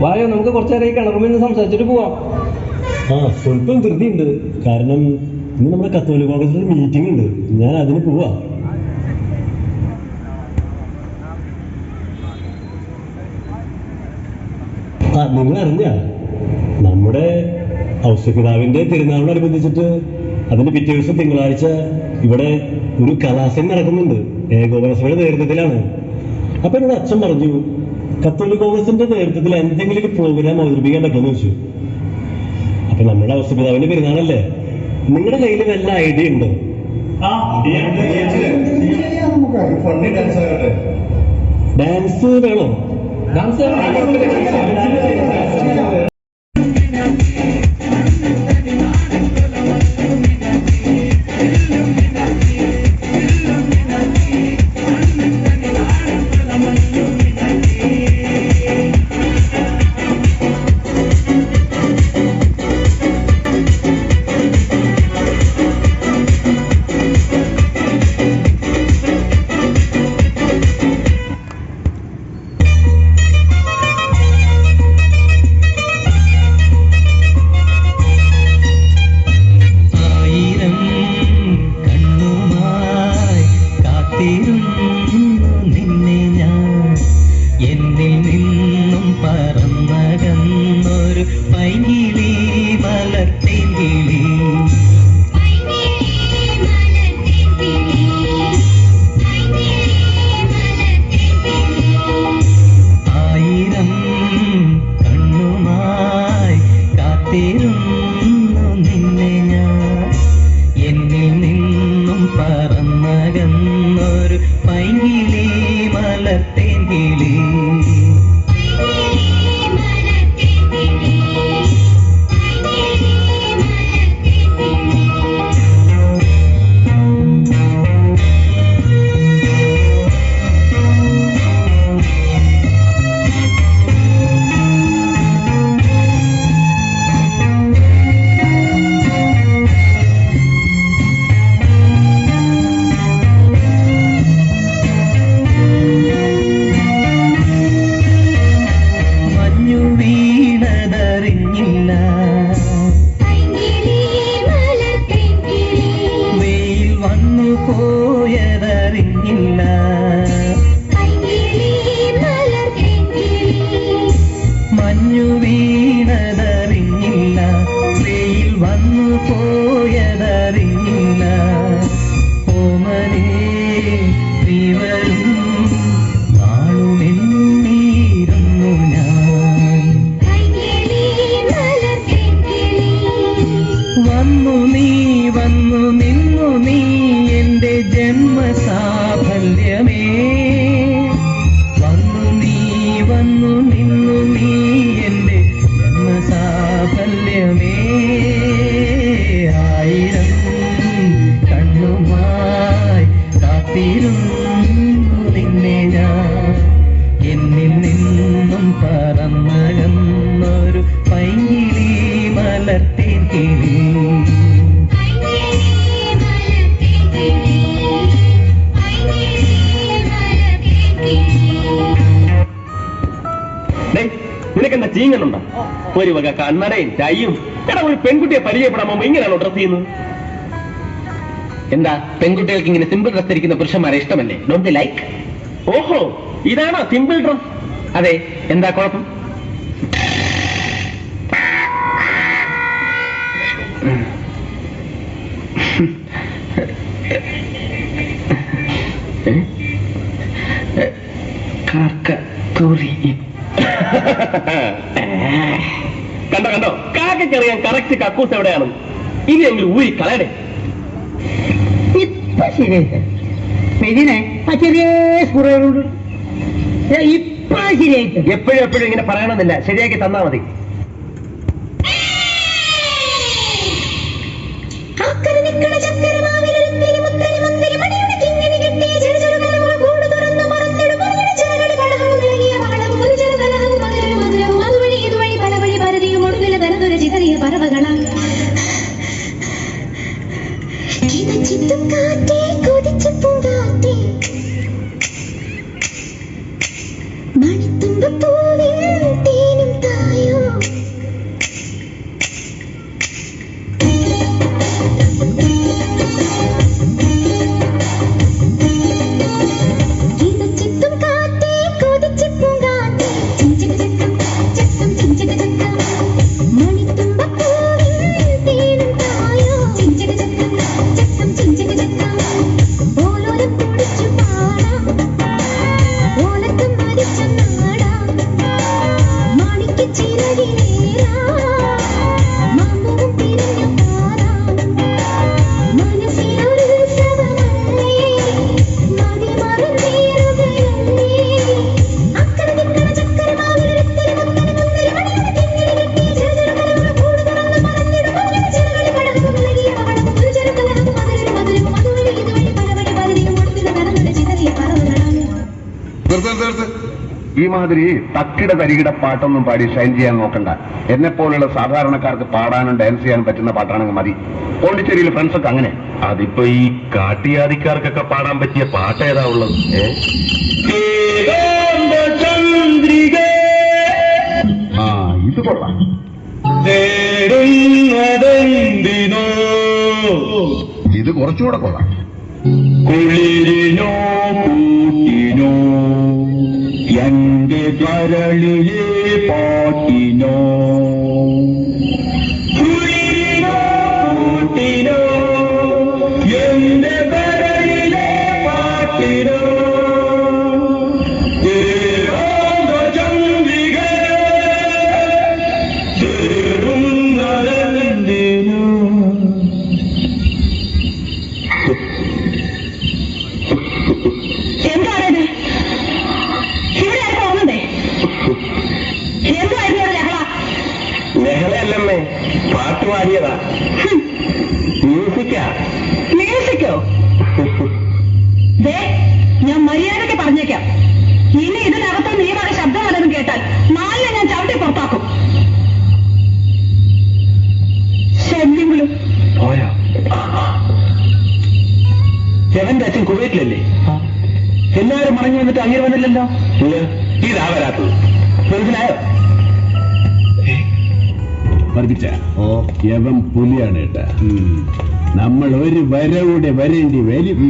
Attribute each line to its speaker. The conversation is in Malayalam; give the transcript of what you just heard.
Speaker 1: വായോ നമുക്ക് കുറച്ചേരം ഈ കിണറുമിൽ നിന്ന് സംസാരിച്ചിട്ട് പോവാം.
Speaker 2: ആ സ്വല്പം ധൃതിയുണ്ട്. കാരണം ഇന്ന് നമ്മുടെ കത്തോലിക് കോൺഗ്രസിൽ ഒരു മീറ്റിംഗ് ഉണ്ട്. ഞാൻ അതിന് പോവാ. നിങ്ങൾ അറിഞ്ഞ? നമ്മുടെ ഔസപിതാവിന്റെ തിരുനാളിനോടനുബന്ധിച്ചിട്ട് അതിന്റെ പിറ്റേ ദിവസം തിങ്കളാഴ്ച ഇവിടെ ഒരു കലാസം നടക്കുന്നുണ്ട്. ഏകോപന സഭയുടെ നേതൃത്വത്തിലാണ്. അപ്പൊ എന്നോട് അച്ഛൻ പറഞ്ഞു കത്തോലിക് കോൺഗ്രസിന്റെ നേതൃത്വത്തിൽ എന്തെങ്കിലും ഒരു പ്രോഗ്രാം അവതരിപ്പിക്കാൻ പറ്റുമെന്ന് ചോദിച്ചു. അപ്പൊ നമ്മുടെ ഔസപിതാവിന്റെ പെരുന്നാളല്ലേ? നിങ്ങളുടെ കയ്യിൽ വല്ല ഐഡിയ ഉണ്ടോ?
Speaker 3: ഫണ്ണി ഡാൻസ് ആകട്ടെ.
Speaker 2: ഡാൻസ് വേണോ?
Speaker 1: ഡാൻസ്
Speaker 4: പറന്നകന്നൊരു പൈങ്കിളി മലർത്തിങ്കിളി ആയിരം കണ്ണുമായി കാത്തിരുന്നു നിന്നെ ഞാൻ. എന്നിൽ നിന്നും പറന്നകന്നൊരു പൈകിളി മലത്തേങ്കിളി പോയതറിഞ്ഞില്ല മഞ്ഞു വീണതറിഞ്ഞില്ല വെയിൽ വന്നു പോയതറിഞ്ഞില്ല. ഓമനേ നീ
Speaker 5: ചീങ്ങലുണ്ടോ? ഒരു വക കണ്ണടയും ചായയും എടാ ഒരു പെൺകുട്ടിയെ പരിചയപ്പെടാൻ പോകുമ്പോ ഇങ്ങനെയാണോ ഡ്രസ് ചെയ്യുന്നത്? എന്താ പെൺകുട്ടികൾക്ക് ഇങ്ങനെ സിമ്പിൾ ഡ്രസ് ധരിക്കുന്ന പുരുഷന്മാരെ ഇഷ്ടമല്ലേ? ഡോണ്ട് ലൈക്ക് ഓഹോ ഇതാണോ സിമ്പിൾ ഡ്രസ് അതെ എന്താ കുഴപ്പം? കണ്ടോ കണ്ടോ കാക്കറിയാൻ കറക്റ്റ് കക്കൂസ് എവിടെയാണ്? ഇനിയെങ്കിലും ഊരി കളയണേ
Speaker 6: ഇപ്പൊ ശരിയായി ഇതിനെ ആ ചെറിയ സ്പുറകളുണ്ട് ഇപ്പൊ ശരിയായിട്ട്
Speaker 5: എപ്പോഴും എപ്പോഴും ഇങ്ങനെ പറയണമെന്നില്ല. ശരിയാക്കി തന്നാ മതി.
Speaker 7: പറവകളാൽ പൂങ്കാറ്റേ.
Speaker 8: ഈ മാതിരി തക്കിട തരികിട പാട്ടൊന്നും പാടി ഷൈൻ ചെയ്യാൻ നോക്കണ്ട. എന്നെ പോലുള്ള സാധാരണക്കാർക്ക് പാടാനും ഡാൻസ് ചെയ്യാനും പറ്റുന്ന പാട്ടാണെങ്കിൽ മതി. പോണ്ടിച്ചേരിയിലെ ഫ്രണ്ട്സൊക്കെ അങ്ങനെ.
Speaker 5: അതിപ്പോ ഈ കാട്ടിയാദിക്കാർക്കൊക്കെ പാടാൻ പറ്റിയ പാട്ട് ഏതാ ഉള്ളത്?
Speaker 8: ആ ഇത് കൊള്ളാം. ഇത് കുറച്ചുകൂടെ കൊള്ളാം.
Speaker 5: കുളിരിനോ കൂട്ടിനോ.
Speaker 6: எண்டு கரளியே பாட்டினோ
Speaker 5: ലഹളയല്ലമ്മേ പാട്ട് പാടിയതാ. മ്യൂസിക്കാ.
Speaker 6: മ്യൂസിക്കോ? ദേ ഞാൻ മര്യാദയ്ക്ക് പറഞ്ഞേക്കാം. ഇനി ഇതിനകത്ത് നീവാണ് ശബ്ദം വല്ലതും കേട്ടാൽ നാലിനെ ഞാൻ ചവിട്ടി പുറത്താക്കും. ശല്യങ്ങളും.
Speaker 5: പോയാ? എവന്റെ അച്ഛൻ കുവൈറ്റിലല്ലേ? എല്ലാവരും മടങ്ങി വന്നിട്ട് അങ്ങനെ വന്നില്ലല്ലോ? ഇതാ വരാത്തത്. മനസ്സിലായോ
Speaker 8: വർദ്ധിച്ച യവൻ പുലിയാണ് കേട്ടാ. നമ്മൾ ഒരു വരവൂടെ വരേണ്ടി വരും.